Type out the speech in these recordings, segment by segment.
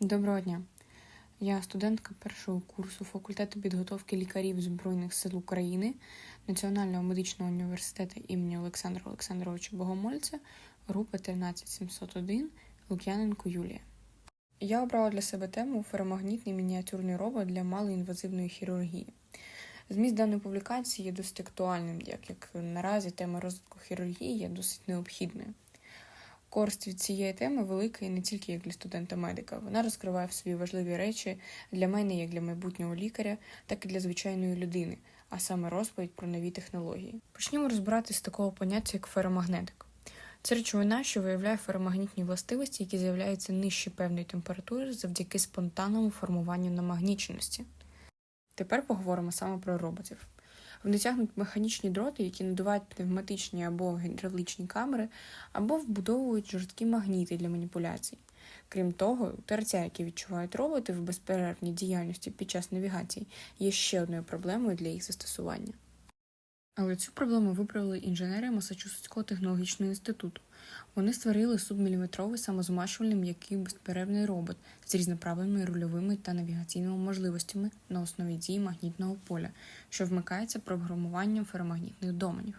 Доброго дня. Я студентка першого курсу факультету підготовки лікарів Збройних сил України Національного медичного університету імені Олександра Олександровича Богомольця, групи 13701 Лук'яненко Юлія. Я обрала для себе тему феромагнітний мініатюрний робот для малоінвазивної хірургії. Зміст даної публікації є досить актуальним, як, як наразі тема розвитку хірургії є досить необхідною. Користь від цієї теми велика і не тільки як для студента-медика. Вона розкриває в собі важливі речі для мене, як для майбутнього лікаря, так і для звичайної людини, а саме розповідь про нові технології. Почнімо розбиратись з такого поняття, як феромагнетик. Це речовина, що виявляє феромагнітні властивості, які з'являються нижче певної температури завдяки спонтанному формуванню намагніченості. Тепер поговоримо саме про роботів. Вони тягнуть механічні дроти, які надувають пневматичні або гідравлічні камери, або вбудовують жорсткі магніти для маніпуляцій. Крім того, терця, які відчувають роботи в безперервній діяльності під час навігації, є ще одною проблемою для їх застосування. Але цю проблему виправили інженери Масачусетського технологічного інституту. Вони створили субміліметровий самозмащувальний м'який безперервний робот з різноправними рульовими та навігаційними можливостями на основі дії магнітного поля, що вмикається програмуванням феромагнітних доменів.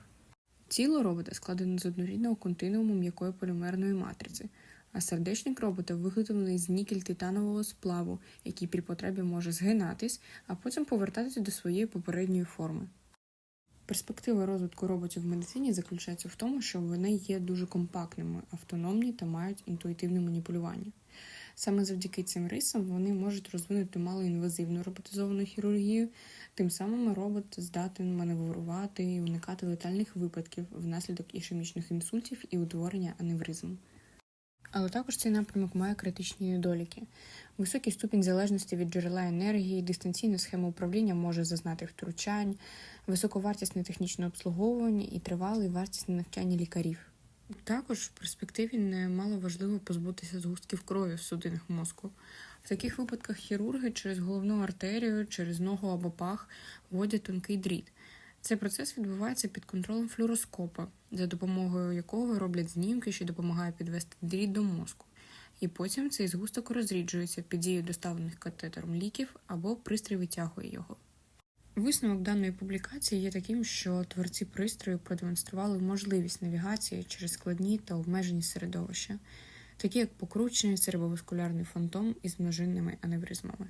Тіло робота складене з однорідного континууму м'якої полімерної матриці, а сердечник робота виготовлений з нікель-титанового сплаву, який при потребі може згинатись, а потім повертатися до своєї попередньої форми. Перспектива розвитку роботів в медицині заключається в тому, що вони є дуже компактними, автономні та мають інтуїтивне маніпулювання. Саме завдяки цим рисам вони можуть розвинути малоінвазивну роботизовану хірургію, тим самим робот здатен маневрувати і уникати летальних випадків внаслідок ішемічних інсультів і утворення аневризм. Але також цей напрямок має критичні недоліки. Високий ступінь залежності від джерела енергії, дистанційна схема управління може зазнати втручань, високовартісне технічне обслуговування і тривале вартісне навчання лікарів. Також в перспективі немало важливо позбутися згустків крові в судинах мозку. В таких випадках хірурги через головну артерію, через ногу або пах вводять тонкий дріт. Цей процес відбувається під контролем флюороскопа, за допомогою якого роблять знімки, що допомагає підвести дріт до мозку. І потім цей згусток розріджується під дією доставлених катетером ліків або пристрій витягує його. Висновок даної публікації є таким, що творці пристрою продемонстрували можливість навігації через складні та обмежені середовища, такі як покручений цереброваскулярний фантом із множинними аневризмами.